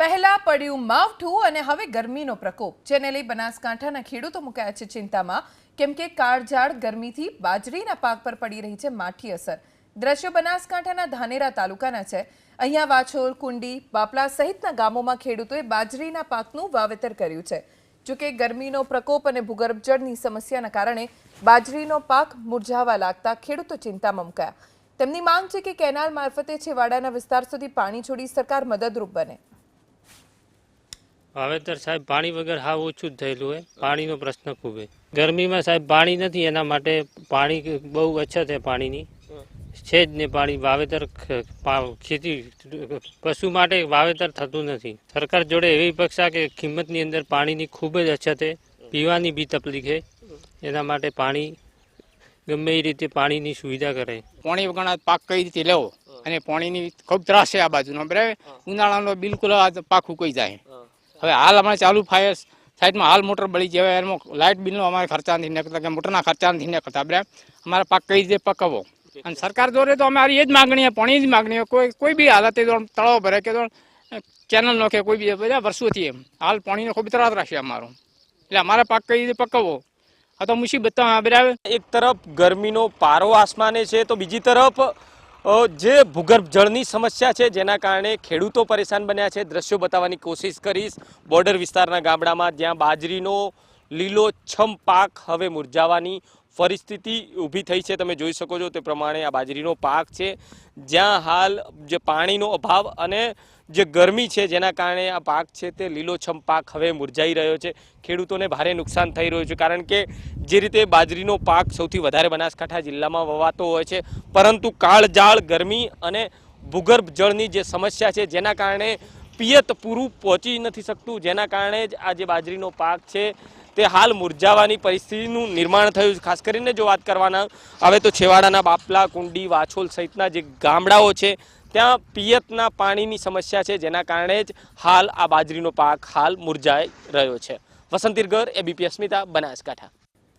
પહેલા પડ્યું માવઠું અને હવે ગરમીનો પ્રકોપ. જેને લઈ બનાસકાંઠાના ખેડૂતો મુકાયા છે ચિંતામાં. કેમ કે કાળઝાળ ગરમીથી બાજરીના પાક પર પડી રહી છે માઠી અસર. દ્રશ્યો બનાસકાંઠાના ધાનેરા તાલુકાના છે. અહીંયા વાછોલ, કુંડી, બાપલા સહિતના ગામોમાં ખેડૂતોએ બાજરીના પાકનું વાવેતર કર્યું છે. જોકે ગરમીનો પ્રકોપ અને ભૂગર્ભ જળની સમસ્યાના કારણે બાજરીનો પાક મુરઝાવા લાગતા ખેડૂતો ચિંતામાં મુકાયા. તેમની માંગ છે કે કેનાલ મારફતે છેવાડાના વિસ્તાર સુધી પાણી છોડી સરકાર મદદરૂપ બને. વાવેતર સાહેબ પાણી વગર હાવ ઓછું જ થયેલું હોય. પાણીનો પ્રશ્ન ખૂબ છે. ગરમીમાં સાહેબ પાણી નથી, એના માટે પાણી બહુ અછત છે પાણીની. છે જ ને પાણી વાવેતર ખેતી, પશુ માટે વાવેતર થતું નથી. સરકાર જોડે એવી અપેક્ષા કે કિંમતની અંદર પાણીની ખૂબ જ અછત છે. પીવાની બી તકલીફ છે. એના માટે પાણી ગમે એ રીતે પાણીની સુવિધા કરે. પાણી વગરના પાક કઈ રીતે લેવો? અને પાણીની ખૂબ ત્રાસ છે આ બાજુનો, બરાબર? ઉનાળાનો બિલકુલ આ પાક ઉકઈ જાય. હવે હાલ હમણાં ચાલુ ફાયર સાઈડમાં હાલ મોટર બળી જાય એમાં લાઇટ બિલનો અમારે ખર્ચા નથી નીકળતા, કે મોટરના ખર્ચા નથી નીકળતા. આપણે અમારા પાક કઈ રીતે પકવવો? અને સરકાર દોરે તો અમારી એ જ માગણી છે પાણીની જ માગણી કોઈ કોઈ બી હાલતે તો તળાવ ભરે કે તો કેનલ કે કોઈ બી બધા વર્ષોથી એમ. હાલ પાણીનો ખૂબ ત્રાસ રાખશે અમારો. એટલે અમારા પાક કઈ રીતે પકવવો? આ તો મુસીબત બરાબર એક તરફ ગરમીનો પારો આસમાને છે, તો બીજી તરફ જે ભૂગર્ભ જળની સમસ્યા છે, જેના કારણે ખેડૂતો પરેશાન બન્યા છે, દ્રશ્યો બતાવવાની કોશિશ કરીશ. બોર્ડર વિસ્તારના ગામડામાં જ્યાં બાજરીનો લીલો છમ પાક હવે મુરઝાવાની પરિસ્થિતિ ઊભી થઈ છે, તમે જોઈ શકો છો તે પ્રમાણે આ બાજરીનો પાક છે. જ્યાં હાલ જે પાણીનો અભાવ અને જે ગરમી છે જેના કારણે આ પાક છે તે લીલોછમ પાક હવે મુરઝાઈ રહ્યો છે. ખેડૂતોને ભારે નુકસાન થઈ રહ્યું છે, કારણ કે જે રીતે બાજરીનો પાક સૌથી વધારે બનાસકાંઠા જિલ્લામાં વવાતો હોય છે, પરંતુ કાળજાળ ગરમી અને ભૂગર્ભ જળની જે સમસ્યા છે જેના કારણે પિયત પૂરું પહોંચી નથી શકતું. જેના કારણે જ આ જે બાજરીનો પાક છે, તે હાલ મુરઝાવાની પરિસ્થિતિનું નિર્માણ થયું છે. ખાસ કરીને જો વાત કરવાના હવે તો છેવાડાના બાપલા, કુંડી, વાછોલ સહિતના જે ગામડાઓ છે, ત્યાં પિયતના પાણીની સમસ્યા છે. જેના કારણે જ હાલ આ બાજરીનો પાક હાલ મુરઝાઈ રહ્યો છે. વસંતીરગર એબીપી અસ્મિતા, બનાસકાંઠા.